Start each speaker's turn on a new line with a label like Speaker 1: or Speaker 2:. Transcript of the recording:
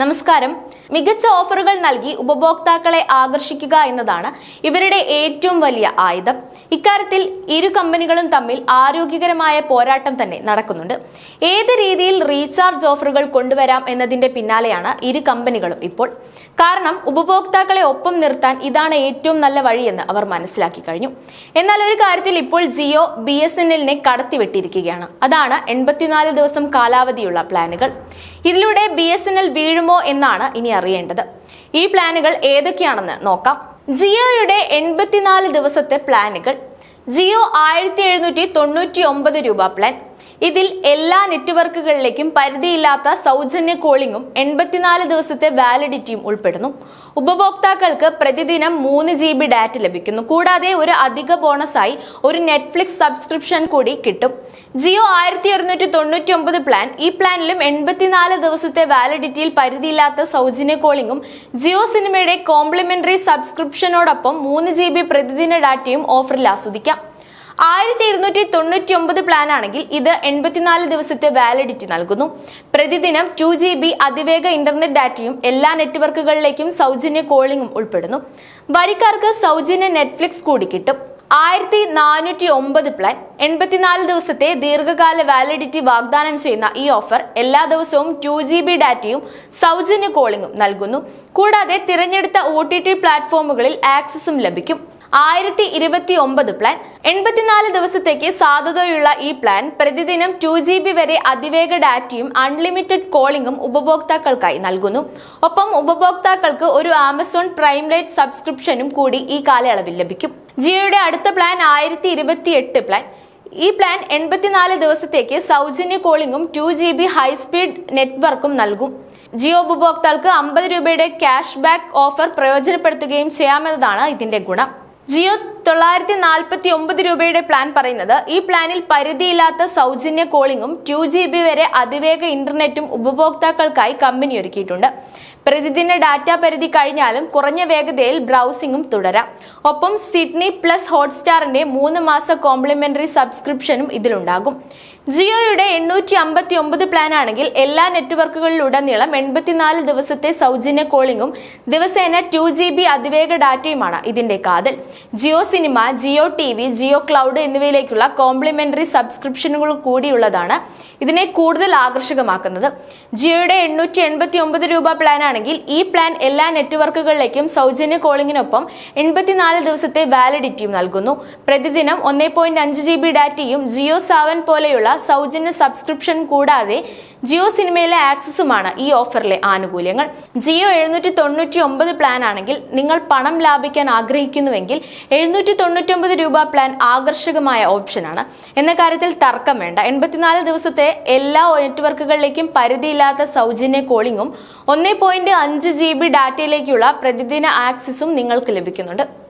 Speaker 1: നമസ്കാരം. മികച്ച ഓഫറുകൾ നൽകി ഉപഭോക്താക്കളെ ആകർഷിക്കുക എന്നതാണ് ഇവരുടെ ഏറ്റവും വലിയ ആയുധം. ഇക്കാര്യത്തിൽ ഇരു കമ്പനികളും തമ്മിൽ ആരോഗ്യകരമായ പോരാട്ടം തന്നെ നടക്കുന്നുണ്ട്. ഏത് രീതിയിൽ റീചാർജ് ഓഫറുകൾ കൊണ്ടുവരാം എന്നതിന്റെ പിന്നാലെയാണ് ഇരു കമ്പനികളും ഇപ്പോൾ. കാരണം ഉപഭോക്താക്കളെ ഒപ്പം നിർത്താൻ ഇതാണ് ഏറ്റവും നല്ല വഴിയെന്ന് അവർ മനസ്സിലാക്കി കഴിഞ്ഞു. എന്നാൽ ഒരു കാര്യത്തിൽ ഇപ്പോൾ ജിയോ ബി എസ് എൻ എല്ലിനെ കടത്തിവിട്ടിരിക്കുകയാണ് അതാണ് എൺപത്തിനാല് ദിവസം കാലാവധിയുള്ള പ്ലാനുകൾ. ഇതിലൂടെ ബി എസ് എൻ എൽ വീഴുമോ എന്നാണ് ഇനി അറിയേണ്ടത്. ഈ പ്ലാനുകൾ ഏതൊക്കെയാണെന്ന് നോക്കാം. ജിയോയുടെ എൺപത്തിനാല് ദിവസത്തെ പ്ലാനുകൾ. ജിയോ ആയിരത്തി എഴുന്നൂറ്റി തൊണ്ണൂറ്റി ഒമ്പത് രൂപ പ്ലാൻ ഇതിൽ എല്ലാ നെറ്റ്വർക്കുകളിലേക്കും പരിധിയില്ലാത്ത സൗജന്യ കോളിംഗും എൺപത്തിനാല് ദിവസത്തെ വാലിഡിറ്റിയും ഉൾപ്പെടുന്നു. ഉപഭോക്താക്കൾക്ക് പ്രതിദിനം മൂന്ന് ജി ബി ഡാറ്റ ലഭിക്കുന്നു. കൂടാതെ ഒരു അധിക ബോണസായി ഒരു നെറ്റ്ഫ്ലിക്സ് സബ്സ്ക്രിപ്ഷൻ കൂടി കിട്ടും. ജിയോ ആയിരത്തി അറുന്നൂറ്റി തൊണ്ണൂറ്റി ഒമ്പത് പ്ലാൻ. ഈ പ്ലാനിലും എൺപത്തിനാല് ദിവസത്തെ വാലിഡിറ്റിയിൽ പരിധിയില്ലാത്ത സൗജന്യ കോളിംഗും ജിയോ സിനിമയുടെ കോംപ്ലിമെന്ററി സബ്സ്ക്രിപ്ഷനോടൊപ്പം മൂന്ന് ജി ബി പ്രതിദിന ഡാറ്റയും ഓഫറിൽ ആസ്വദിക്കാം. ആയിരത്തി ഇരുന്നൂറ്റി തൊണ്ണൂറ്റി ഒമ്പത് പ്ലാൻ ആണെങ്കിൽ ഇത് എൺപത്തിനാല് ദിവസത്തെ വാലിഡിറ്റി നൽകുന്നു. പ്രതിദിനം ടു ജി ബി അതിവേഗ ഇന്റർനെറ്റ് ഡാറ്റയും എല്ലാ നെറ്റ്വർക്കുകളിലേക്കും സൗജന്യ കോളിംഗും ഉൾപ്പെടുന്നു. വരിക്കാർക്ക് സൗജന്യ നെറ്റ്ഫ്ലിക്സ് കൂടി കിട്ടും. ആയിരത്തി നാനൂറ്റി ഒമ്പത് പ്ലാൻ എൺപത്തിനാല് ദിവസത്തെ ദീർഘകാല വാലിഡിറ്റി വാഗ്ദാനം ചെയ്യുന്ന ഈ ഓഫർ എല്ലാ ദിവസവും ടു ജി ബി ഡാറ്റയും സൗജന്യ കോളിംഗും നൽകുന്നു. കൂടാതെ തിരഞ്ഞെടുത്ത ഒ ടി ടി പ്ലാറ്റ്ഫോമുകളിൽ ആക്സസും ലഭിക്കും. ആയിരത്തി ഇരുപത്തി ഒമ്പത് പ്ലാൻ എൺപത്തിനാല് ദിവസത്തേക്ക് സാധുതയുള്ള ഈ പ്ലാൻ പ്രതിദിനം ടു ജി ബി വരെ അതിവേഗ ഡാറ്റയും അൺലിമിറ്റഡ് കോളിംഗും ഉപഭോക്താക്കൾക്കായി നൽകുന്നു. ഒപ്പം ഉപഭോക്താക്കൾക്ക് ഒരു ആമസോൺ പ്രൈം ലൈറ്റ് സബ്സ്ക്രിപ്ഷനും കൂടി ഈ കാലയളവിൽ ലഭിക്കും. ജിയോയുടെ അടുത്ത പ്ലാൻ ആയിരത്തി ഇരുപത്തി എട്ട് പ്ലാൻ ഈ പ്ലാൻ എൺപത്തിനാല് ദിവസത്തേക്ക് സൗജന്യ കോളിംഗും two G B high speed നെറ്റ്വർക്കും നൽകും. ജിയോ ഉപഭോക്താക്കൾക്ക് അമ്പത് രൂപയുടെ ക്യാഷ് ബാക്ക് ഓഫർ പ്രയോജനപ്പെടുത്തുകയും ചെയ്യാമെന്നതാണ് ഇതിന്റെ ഗുണം. ജിയോ തൊള്ളായിരത്തി നാൽപ്പത്തി ഒമ്പത് രൂപയുടെ പ്ലാൻ പറയുന്നത് ഈ പ്ലാനിൽ പരിധിയില്ലാത്ത സൗജന്യ കോളിംഗും ടു ജി ബി വരെ അതിവേഗ ഇന്റർനെറ്റും ഉപഭോക്താക്കൾക്കായി കമ്പനി ഒരുക്കിയിട്ടുണ്ട്. പ്രതിദിന ഡാറ്റ പരിധി കഴിഞ്ഞാലും കുറഞ്ഞ വേഗതയിൽ ബ്രൗസിംഗും തുടരാം. ഒപ്പം സിഡ്നി പ്ലസ് ഹോട്ട്സ്റ്റാറിന്റെ മൂന്ന് മാസ കോംപ്ലിമെന്ററി സബ്സ്ക്രിപ്ഷനും ഇതിലുണ്ടാകും. ജിയോയുടെ എണ്ണൂറ്റി അമ്പത്തി ഒമ്പത് പ്ലാൻ ആണെങ്കിൽ എല്ലാ നെറ്റ്വർക്കുകളിലുടനീളം എൺപത്തിനാല് ദിവസത്തെ സൗജന്യ കോളിംഗും ദിവസേന ടു ജി ബി അതിവേഗ ഡാറ്റയുമാണ് ഇതിന്റെ കാതൽ. Jio Cinema Jio T V Jio Cloud എന്നിവയിലേക്കുള്ള complimentary സബ്സ്ക്രിപ്ഷനുകൾ കൂടിയുള്ളതാണ് ഇതിനെ കൂടുതൽ ആകർഷകമാക്കുന്നത്. ജിയോയുടെ എണ്ണൂറ്റി എൺപത്തി ഒമ്പത് രൂപ പ്ലാൻ ആണെങ്കിൽ ഈ പ്ലാൻ എല്ലാ നെറ്റ്വർക്കുകളിലേക്കും സൗജന്യ കോളിംഗിനൊപ്പം എൺപത്തിനാല് ദിവസത്തെ വാലിഡിറ്റിയും നൽകുന്നു. പ്രതിദിനം ഒന്നേ പോയിന്റ് അഞ്ച് ജി ബി ഡാറ്റയും ജിയോ സാവൻ പോലെയുള്ള സൗജന്യ സബ്സ്ക്രിപ്ഷൻ കൂടാതെ ജിയോ സിനിമയിലെ ആക്സസുമാണ് ഈ ഓഫറിലെ ആനുകൂല്യങ്ങൾ. ജിയോ എഴുന്നൂറ്റി തൊണ്ണൂറ്റി ഒമ്പത് പ്ലാൻ ആണെങ്കിൽ നിങ്ങൾ പണം ലാഭിക്കാൻ ആഗ്രഹിക്കുന്നുവെങ്കിൽ എഴുന്നൂറ്റി തൊണ്ണൂറ്റി ഒമ്പത് രൂപ പ്ലാൻ ആകർഷകമായ ഓപ്ഷനാണ്. എന്ന കാര്യത്തിൽ തർക്കം വേണ്ട. എൺപത്തിനാല് ദിവസത്തെ എല്ലാ നെറ്റ്വർക്കുകളിലേക്കും പരിധിയില്ലാത്ത സൗജന്യ കോളിംഗും ഒന്നേ പോയിന്റ് അഞ്ച് ജി ബി ഡാറ്റയിലേക്കുള്ള പ്രതിദിന ആക്സസും നിങ്ങൾക്ക് ലഭിക്കുന്നുണ്ട്.